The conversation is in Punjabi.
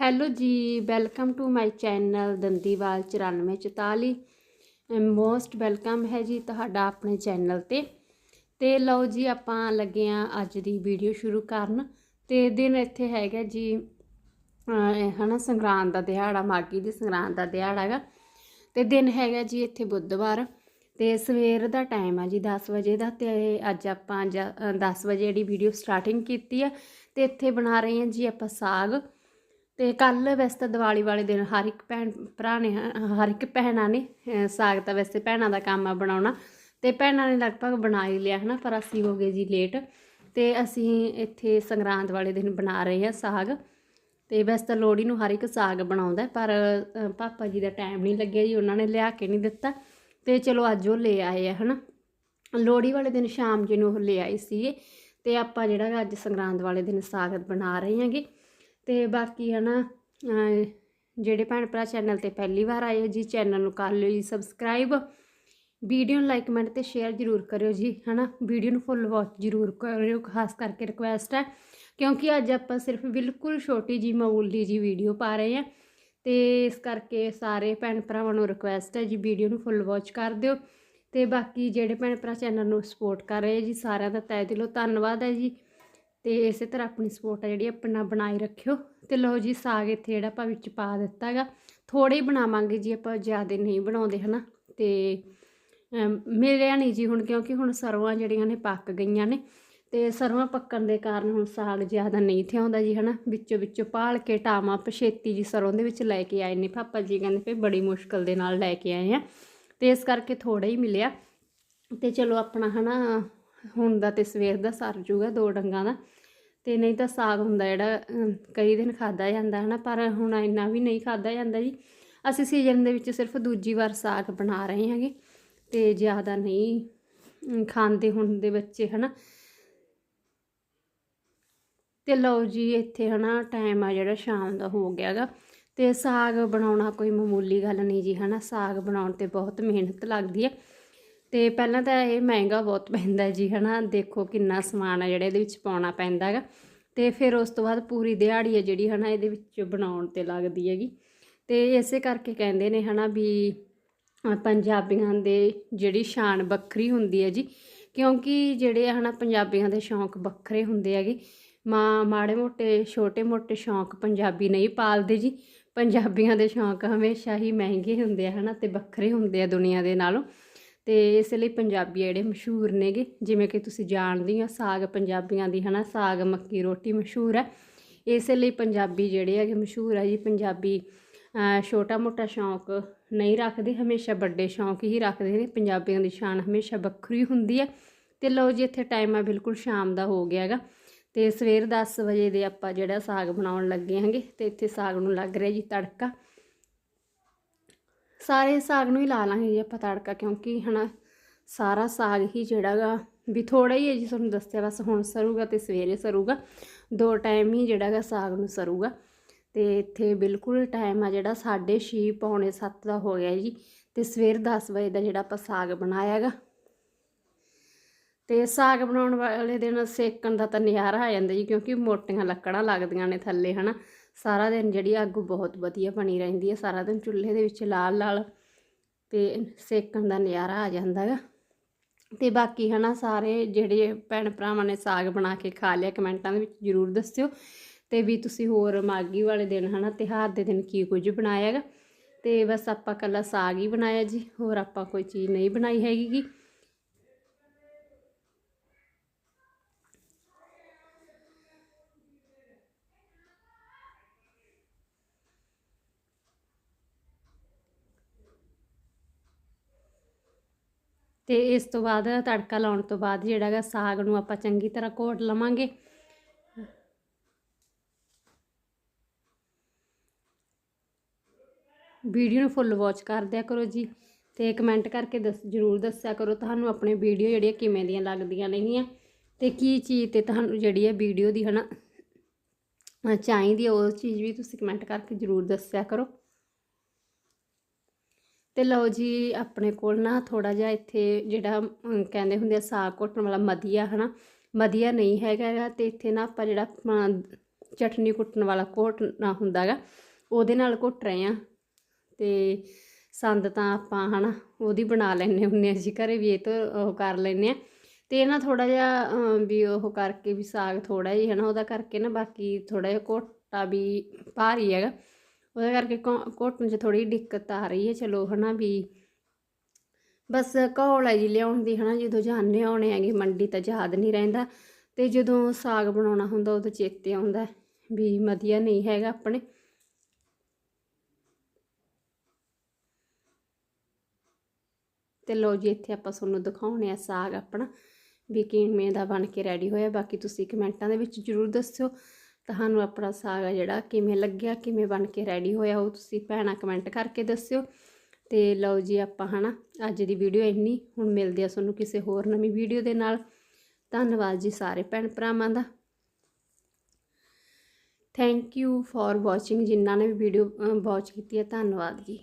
ਹੈਲੋ ਜੀ welcome to my channel Dandiwal 9444 most welcome ਹੈ ਜੀ ਤੁਹਾਡਾ ਆਪਣੇ ਚੈਨਲ ਤੇ। ਤੇ ਲਓ ਜੀ ਆਪਾਂ ਲੱਗੇ ਆ ਅੱਜ ਦੀ ਵੀਡੀਓ ਸ਼ੁਰੂ ਕਰਨ। ਤੇ ਦਿਨ ਇੱਥੇ ਹੈਗਾ ਜੀ, ਅਹ ਹਨਾ ਸੰਗਰਾਂਦ ਦਾ ਦਿਹਾੜਾ ਮਾਗੀ ਦੀ ਸੰਗਰਾਂਦ ਦਾ ਦਿਹਾੜਾ ਹੈਗਾ। ਤੇ ਦਿਨ ਹੈਗਾ ਜੀ ਇੱਥੇ ਬੁੱਧਵਾਰ। ਤੇ ਸਵੇਰ ਦਾ ਟਾਈਮ ਆ ਜੀ 10 ਵਜੇ ਦਾ। ਤੇ ਅੱਜ ਆਪਾਂ 10 ਵਜੇ ਜਿਹੜੀ ਵੀਡੀਓ ਸਟਾਰਟਿੰਗ ਕੀਤੀ ਆ। ਤੇ ਇੱਥੇ ਬਣਾ ਰਹੇ ਹਾਂ ਜੀ ਆਪਾਂ ਸਾਗ। ਤੇ ਕੱਲ ਵੈਸੇ ਤਾਂ ਦੀਵਾਲੀ ਵਾਲੇ ਦਿਨ ਹਰ ਇੱਕ ਭੈਣ ਭਰਾ ਨੇ, ਹਰ ਇੱਕ ਭੈਣਾਂ ਨੇ, ਅਹ, ਸਾਗ ਤਾਂ ਵੈਸੇ ਭੈਣਾਂ ਦਾ ਕੰਮ ਆ ਬਣਾਉਣਾ। ਤੇ ਭੈਣਾਂ ਨੇ ਲਗਭਗ ਬਣਾ ਹੀ ਲਿਆ, ਹਨਾ, ਪਰ ਅਸੀਂ ਹੋ ਗਏ ਜੀ ਲੇਟ ਤੇ ਅਸੀਂ ਇੱਥੇ ਸੰਗਰਾਂਦ ਵਾਲੇ ਦਿਨ ਬਣਾ ਰਹੇ ਹਾਂ ਸਾਗ। ਤੇ ਵੈਸੇ ਤਾਂ ਲੋਹੜੀ ਨੂੰ ਹਰ ਇੱਕ ਸਾਗ ਬਣਾਉਂਦਾ, ਪਰ ਪਾਪਾ ਜੀ ਦਾ ਟਾਈਮ ਨਹੀਂ ਲੱਗਿਆ ਜੀ, ਉਹਨਾਂ ਨੇ ਲਿਆ ਕੇ ਨਹੀਂ ਦਿੱਤਾ। ਤੇ ਚਲੋ ਅੱਜ ਉਹ ਲੈ ਆਏ ਆ, ਹਨਾ। ਲੋਹੜੀ ਵਾਲੇ ਦਿਨ ਸ਼ਾਮ ਜੀ ਨੂੰ ਉਹ ਲੈ ਆਏ ਸੀਗੇ। ਤੇ ਆਪਾਂ ਜਿਹੜਾ ਗਾ ਅੱਜ ਸੰਗਰਾਂਦ ਵਾਲੇ ਦਿਨ ਸਾਗ ਬਣਾ ਰਹੇ ਹਾਂਗੇ ਤੇ ਬਾਕੀ ਹਨਾ ਅਹ, ਜਿਹੜੇ ਭੈਣ ਭਰਾ ਚੈਨਲ ਤੇ ਪਹਿਲੀ ਵਾਰ ਆਏ ਹੋ ਜੀ ਚੈਨਲ ਨੂੰ ਕਰ ਲਿਓ ਜੀ ਸਬਸਕ੍ਰਾਈਬ ਵੀਡੀਓ ਨੂੰ ਲਾਈਕ ਕਮੈਂਟ ਤੇ ਸ਼ੇਅਰ ਜ਼ਰੂਰ ਕਰਿਓ ਜੀ ਹਨਾ। ਵੀਡੀਓ ਨੂੰ ਫੁੱਲ ਵਾਚ ਜ਼ਰੂਰ ਕਰਿਓ ਖਾਸ ਕਰਕੇ ਰਿਕੁਐਸਟ ਹੈ। ਕਿਉਂਕਿ ਅੱਜ ਆਪਾਂ ਸਿਰਫ ਬਿਲਕੁਲ ਛੋਟੀ ਜੀ ਮਾਮੂਲੀ ਜੀ ਵੀਡੀਓ ਪਾ ਰਹੇ ਹਾਂ। ਤੇ ਇਸ ਕਰਕੇ ਸਾਰੇ ਭੈਣ ਭਰਾਵਾਂ ਨੂੰ ਰਿਕੁਐਸਟ ਹੈ ਜੀ ਵੀਡੀਓ ਨੂੰ ਫੁੱਲ ਵਾਚ ਕਰ ਦਿਓ। ਤੇ ਬਾਕੀ ਜਿਹੜੇ ਭੈਣ ਭਰਾ ਚੈਨਲ ਨੂੰ ਸਪੋਰਟ ਕਰ ਰਹੇ ਜੀ ਸਾਰਿਆਂ ਦਾ ਤਹਿ ਦਿਲੋਂ ਧੰਨਵਾਦ ਹੈ ਜੀ। ਤੇ ਇਸੇ ਤਰ੍ਹਾਂ ਆਪਣੀ ਸਪੋਰਟ ਹੈ ਜਿਹੜੀ ਆਪਣਾ ਬਣਾਈ ਰੱਖਿਓ। ਤੇ ਲਓ ਜੀ ਸਾਗ ਇੱਥੇ ਜਿਹੜਾ ਆਪਾਂ ਵਿੱਚ ਪਾ ਦਿੱਤਾ ਹੈਗਾ। ਥੋੜੇ ਹੀ ਬਣਾਵਾਂਗੇ ਜੀ ਆਪਾਂ ਜ਼ਿਆਦਾ ਨਹੀਂ ਬਣਾਉਂਦੇ ਹਨਾ? ਤੇ ਅਮ, ਮਿਲਿਆ ਨਹੀਂ ਜੀ ਹੁਣ ਕਿਉਂਕਿ ਹੁਣ ਸਰਵਾਂ ਜਿਹੜੀਆਂ ਨੇ ਪੱਕ ਗਈਆਂ ਨੇ ਤੇ ਸਰਵਾਂ ਪੱਕਣ ਦੇ ਕਾਰਨ ਹੁਣ ਸਾਗ ਜ਼ਿਆਦਾ ਨਹੀਂ ਥਿਆਉਂਦਾ ਜੀ ਹਨਾ? ਵਿੱਚੋਂ ਵਿੱਚੋਂ ਪਾਲ ਕੇ ਟਾਵਾਂ ਪਛੇਤੀ ਜੀ ਸਰੋਂ ਦੇ ਵਿੱਚ ਲੈ ਕੇ ਆਏ ਨੇ। ਪਾਪਾ ਜੀ ਕਹਿੰਦੇ ਫੇ ਬੜੀ ਮੁਸ਼ਕਲ ਦੇ ਨਾਲ ਲੈ ਕੇ ਆਏ ਆ। ਤੇ ਇਸ ਕਰਕੇ ਥੋੜਾ ਹੀ ਮਿਲਿਆ। ਤੇ ਚਲੋ ਆਪਣਾ ਹਨਾ ਹੁਣ ਦਾ ਤੇ ਸਵੇਰ ਦਾ ਸਰ ਜੂਗਾ ਦੋ ਡੰਗਾਂ ਦਾ। ਤੇ ਨਹੀਂ ਤਾਂ ਸਾਗ ਹੁੰਦਾ ਜਿਹੜਾ ਕਈ ਦਿਨ ਖਾਦਾ ਜਾਂਦਾ ਹਨਾ, ਪਰ ਹੁਣ ਇੰਨਾ ਵੀ ਨਹੀਂ ਖਾਦਾ ਜਾਂਦਾ ਜੀ। ਅਸੀਂ ਸੀਜ਼ਨ ਦੇ ਵਿੱਚ ਸਿਰਫ ਦੂਜੀ ਵਾਰ ਸਾਗ ਬਣਾ ਰਹੇ ਹਾਂਗੇ, ਤੇ ਜ਼ਿਆਦਾ ਨਹੀਂ ਖਾਂਦੇ ਹੁਣ ਦੇ ਬੱਚੇ ਹਨਾ। ਤੇ ਲਓ ਜੀ, ਇੱਥੇ ਹਨਾ ਟਾਈਮ ਆ ਜਿਹੜਾ ਸ਼ਾਮ ਦਾ ਹੋ ਗਿਆਗਾ ਤੇ ਸਾਗ ਬਣਾਉਣਾ ਕੋਈ ਮਾਮੂਲੀ ਗੱਲ ਨਹੀਂ ਜੀ ਹਨਾ, ਸਾਗ ਬਣਾਉਣ ਤੇ ਬਹੁਤ ਮਿਹਨਤ ਲੱਗਦੀ ਹੈ ਤੇ ਪਹਿਲਾਂ ਤਾਂ ਇਹ ਮਹਿੰਗਾ ਬਹੁਤ ਪੈਂਦਾ ਜੀ, ਹਨਾ? ਦੇਖੋ ਕਿੰਨਾ ਸਮਾਨ ਆ ਜਿਹੜਾ ਇਹਦੇ ਵਿੱਚ ਪਾਉਣਾ ਪੈਂਦਾ ਹੈਗਾ। ਤੇ ਫਿਰ ਉਸ ਤੋਂ ਬਾਅਦ ਪੂਰੀ ਦਿਹਾੜੀ ਹੈ ਜਿਹੜੀ, ਹਨਾ, ਇਹਦੇ ਵਿੱਚ ਬਣਾਉਣ ਤੇ ਲੱਗਦੀ ਹੈਗੀ। ਤੇ ਇਸੇ ਕਰਕੇ ਕਹਿੰਦੇ ਨੇ, ਹਨਾ, ਵੀ ਪੰਜਾਬੀਆਂ ਦੇ ਜਿਹੜੀ ਸ਼ਾਨ ਵੱਖਰੀ ਹੁੰਦੀ ਹੈ ਜੀ, ਕਿਉਂਕਿ ਜਿਹੜੇ ਆ ਹਨਾ, ਪੰਜਾਬੀਆਂ ਦੇ ਸ਼ੌਂਕ ਵੱਖਰੇ ਹੁੰਦੇ ਹੈਗੇ। ਮਾਂ, ਮਾੜੇ ਮੋਟੇ, ਛੋਟੇ ਮੋਟੇ ਸ਼ੌਂਕ ਪੰਜਾਬੀ ਨਹੀਂ ਪਾਲਦੇ ਜੀ। ਪੰਜਾਬੀਆਂ ਦੇ ਸ਼ੌਂਕ ਹਮੇਸ਼ਾ ਹੀ ਮਹਿੰਗੇ ਹੁੰਦੇ ਆ, ਹਨਾ, ਤੇ ਵੱਖਰੇ ਹੁੰਦੇ ਆ ਦੁਨੀਆ ਦੇ ਨਾਲੋਂ। ਤੇ ਇਸ ਲਈ ਪੰਜਾਬੀ ਜਿਹੜੇ ਮਸ਼ਹੂਰ ਨੇਗੇ, ਜਿਵੇਂ ਕਿ ਤੁਸੀਂ ਜਾਣਦੇ ਹੋ ਸਾਗ ਪੰਜਾਬੀਆਂ ਦੀ, ਹਨਾ, ਸਾਗ, ਮੱਕੀ, ਰੋਟੀ ਮਸ਼ਹੂਰ ਹੈ। ਇਸੇ ਲਈ ਪੰਜਾਬੀ ਜਿਹੜੇ ਹੈਗੇ ਮਸ਼ਹੂਰ ਹੈ ਜੀ, ਪੰਜਾਬੀ ਛੋਟਾ ਮੋਟਾ ਸ਼ੌਂਕ ਨਹੀਂ ਰੱਖਦੇ, ਹਮੇਸ਼ਾ ਵੱਡੇ ਸ਼ੌਂਕ ਹੀ ਰੱਖਦੇ ਨੇ। ਪੰਜਾਬੀਆਂ ਦੀ ਸ਼ਾਨ ਹਮੇਸ਼ਾ ਵੱਖਰੀ ਹੁੰਦੀ ਹੈ। ਤੇ ਲਓ ਜੀ, ਇੱਥੇ ਟਾਈਮ ਆ ਬਿਲਕੁਲ ਸ਼ਾਮ ਦਾ ਹੋ ਗਿਆ ਹੈਗਾ। ਤੇ ਸਵੇਰ 10 ਵਜੇ ਦੇ ਆਪਾਂ ਜਿਹੜਾ ਸਾਗ ਬਣਾਉਣ ਲੱਗੇ ਹਾਂਗੇ, ਤੇ ਇੱਥੇ ਸਾਗ ਨੂੰ ਲੱਗ ਰਿਹਾ ਜੀ ਤੜਕਾ। ਸਾਰੇ ਸਾਗ ਨੂੰ ਹੀ ਲਾ ਲਾਂਗੇ ਜੀ ਆਪਾਂ ਤੜਕਾ, ਕਿਉਂਕਿ ਹਨਾ ਸਾਰਾ ਸਾਗ ਹੀ ਜਿਹੜਾ ਗਾ ਵੀ ਥੋੜਾ ਹੀ ਹੈ ਜੀ ਤੁਹਾਨੂੰ ਦੱਸਿਆ, ਬਸ ਹੁਣ ਸਰੂਗਾ ਤੇ ਸਵੇਰੇ ਸਰੂਗਾ, ਦੋ ਟਾਈਮ ਹੀ ਜਿਹੜਾ ਗਾ ਸਾਗ ਨੂੰ ਸਰੂਗਾ। ਤੇ ਇੱਥੇ ਬਿਲਕੁਲ ਟਾਈਮ ਆ ਜਿਹੜਾ 6:30 ਪੌਣੇ 7 ਦਾ ਹੋ ਗਿਆ ਜੀ, ਤੇ ਸਵੇਰ 10 ਵਜੇ ਦਾ ਜਿਹੜਾ ਆਪਾਂ ਸਾਗ ਬਣਾਇਆ ਹੈਗਾ ਤੇ ਸਾਗ ਬਣਾਉਣ ਵਾਲੇ ਦਿਨ ਸੇਕਣ ਦਾ ਤਾਂ ਨਜ਼ਾਰਾ ਆ ਜਾਂਦਾ ਜੀ, ਕਿਉਂਕਿ ਮੋਟੀਆਂ ਲੱਕੜਾਂ ਲੱਗਦੀਆਂ ਨੇ ਥੱਲੇ, ਹਨਾ। ਸਾਰਾ ਦਿਨ ਜਿਹੜੀ ਅੱਗ ਬਹੁਤ ਵਧੀਆ ਬਣੀ ਰਹਿੰਦੀ ਹੈ, ਸਾਰਾ ਦਿਨ ਚੁੱਲ੍ਹੇ ਦੇ ਵਿੱਚ ਲਾਲ ਲਾਲ ਤੇ ਸੇਕਣ ਦਾ ਨਜ਼ਾਰਾ ਆ ਜਾਂਦਾ ਗਾ ਤੇ ਬਾਕੀ ਹਨਾ ਸਾਰੇ ਜਿਹੜੇ ਭੈਣ ਭਰਾਵਾਂ ਨੇ ਸਾਗ ਬਣਾ ਕੇ ਖਾ ਲਿਆ, ਕਮੈਂਟਾਂ ਦੇ ਵਿੱਚ ਜਰੂਰ ਦੱਸਿਓ। ਤੇ ਵੀ ਤੁਸੀਂ ਹੋਰ ਮਾਗੀ ਵਾਲੇ ਦਿਨ ਹਨਾ, ਤਿਉਹਾਰ ਦੇ ਦਿਨ ਕੀ ਕੁਝ ਬਣਾਇਆ ਹੈਗਾ। ਤੇ ਬਸ ਆਪਾਂ ਕੱਲਾ ਸਾਗ ਹੀ ਬਣਾਇਆ ਜੀ, ਹੋਰ ਆਪਾਂ ਕੋਈ ਚੀਜ਼ ਨਹੀਂ ਬਣਾਈ ਹੈਗੀ ਤੇ ਇਸ ਤੋਂ ਬਾਅਦ ਤੜਕਾ ਲਾਉਣ ਤੋਂ ਬਾਅਦ ਜਿਹੜਾ ਹੈਗਾ ਸਾਗ ਨੂੰ ਆਪਾਂ ਚੰਗੀ ਤਰ੍ਹਾਂ ਘੋਟ ਲਵਾਂਗੇ। ਵੀਡੀਓ ਨੂੰ ਫੁੱਲ ਵਾਚ ਕਰਦਿਆ ਕਰੋ ਜੀ ਤੇ ਕਮੈਂਟ ਕਰਕੇ ਦੱਸ ਜਰੂਰ ਦੱਸਿਆ ਕਰੋ ਤੁਹਾਨੂੰ ਆਪਣੇ ਵੀਡੀਓ ਜਿਹੜੀਆਂ ਕਿਵੇਂ ਦੀਆਂ ਲੱਗਦੀਆਂ ਨੇਗੀਆਂ ਤੇ ਕੀ ਚੀਜ਼ ਤੇ ਤੁਹਾਨੂੰ ਜਿਹੜੀ ਹੈ ਵੀਡੀਓ ਦੀ ਹਨਾ ਅ, ਚਾਹੀਦੀ ਹੈ ਉਹ ਚੀਜ਼ ਵੀ ਤੁਸੀਂ ਕਮੈਂਟ ਕਰਕੇ ਜਰੂਰ ਦੱਸਿਆ ਕਰੋ। ਤੇ ਲਓ ਜੀ, ਆਪਣੇ ਕੋਲ ਨਾ ਥੋੜਾ ਜਿਹਾ ਇੱਥੇ ਜਿਹੜਾ ਕਹਿੰਦੇ ਹੁੰਦੇ ਆ ਸਾਗ ਘੋਟਣ ਵਾਲਾ ਮਧੀਆ, ਹਨਾ? ਮਧੀਆ ਨਹੀਂ ਹੈਗਾ ਗਾ ਤੇ ਇੱਥੇ ਨਾ ਆਪਾਂ ਜਿਹੜਾ ਚਟਨੀ ਕੁੱਟਣ ਵਾਲਾ ਘੋਟਣਾ ਹੁੰਦਾਗਾ ਉਹਦੇ ਨਾਲ ਘੁੱਟ ਰਹੇ ਆ ਤੇ ਸੰਦ ਤਾਂ ਆਪਾਂ, ਹਨਾ, ਉਹਦੀ ਬਣਾ ਲੈਣੇ ਹੁੰਨੇ ਜੀ, ਘਰੇ ਵੀ ਇਹ ਤੋਂ ਉਹ ਕਰ ਲੈਨੇ ਆ ਤੇ ਨਾ ਥੋੜਾ ਜਿਹਾ ਵੀ ਉਹ ਕਰਕੇ ਵੀ ਸਾਗ ਥੋੜਾ ਜਿਹਾ ਹਨਾ, ਉਹਦਾ ਕਰਕੇ ਨਾ ਬਾਕੀ ਥੋੜਾ ਜਿਹਾ ਘੋਟਾ ਵੀ ਭਾਰੀ ਹੈਗਾ। ਉਹਦੇ ਕਰਕੇ ਘੋ- ਘੋਟਣ 'ਚ ਥੋੜੀ ਦਿੱਕਤ ਆ ਰਹੀ ਹੈ, ਚਲੋ ਹਨਾ ਵੀ ਬਸ ਘੋਲ ਹੈ ਜੀ ਲਿਆਉਣ ਦੀ ਹਨਾ, ਜਦੋਂ ਜਾਂਦੇ ਆਉਣੇ ਹੈਗੇ, ਮੰਡੀ ਤਾਂ ਯਾਦ ਨਹੀਂ ਰਹਿੰਦਾ ਤੇ ਜਦੋਂ ਸਾਗ ਬਣਾਉਣਾ ਹੁੰਦਾ, ਉਦੋਂ ਚੇਤੇ ਆਉਂਦਾ ਵੀ ਵਧੀਆ ਨਹੀਂ ਹੈਗਾ ਆਪਣੇ। ਤੇ ਲੋ ਜੀ, ਇੱਥੇ ਆਪਾਂ ਤੁਹਾਨੂੰ ਦਿਖਾਉਣੇ ਆ ਸਾਗ ਆਪਣਾ, ਵੀ ਕਿਵੇਂ ਦਾ ਬਣ ਕੇ ਰੈਡੀ ਹੋਇਆ, ਬਾਕੀ ਤੁਸੀਂ ਕਮੈਂਟਾਂ ਦੇ ਵਿੱਚ ਜਰੂਰ ਦੱਸਿਓ। ਤੁਹਾਨੂੰ ਆਪਣਾ ਸਾਗ ਆ ਜਿਹੜਾ ਕਿਵੇਂ ਲੱਗਿਆ, ਕਿਵੇਂ ਬਣ ਕੇ ਰੈਡੀ ਹੋਇਆ ਉਹ ਤੁਸੀਂ ਭੈਣਾਂ ਕਮੈਂਟ ਕਰਕੇ ਦੱਸਿਓ। ਤੇ ਲਓ ਜੀ ਆਪਾਂ ਹਨਾ, ਅੱਜ ਦੀ ਵੀਡੀਓ ਇੰਨੀ। ਹੁਣ ਮਿਲਦੇ ਆ ਤੁਹਾਨੂੰ ਕਿਸੇ ਹੋਰ ਨਵੀਂ ਵੀਡੀਓ ਦੇ ਨਾਲ। ਧੰਨਵਾਦ ਜੀ ਸਾਰੇ ਭੈਣ ਭਰਾਵਾਂ ਦਾ। ਥੈਂਕ ਯੂ ਫॉर ਵਾਚਿੰਗ ਜਿਨ੍ਹਾਂ ਨੇ ਵੀ ਵੀਡੀਓ ਵਾਚ ਕੀਤੀ ਹੈ ਧੰਨਵਾਦ ਜੀ।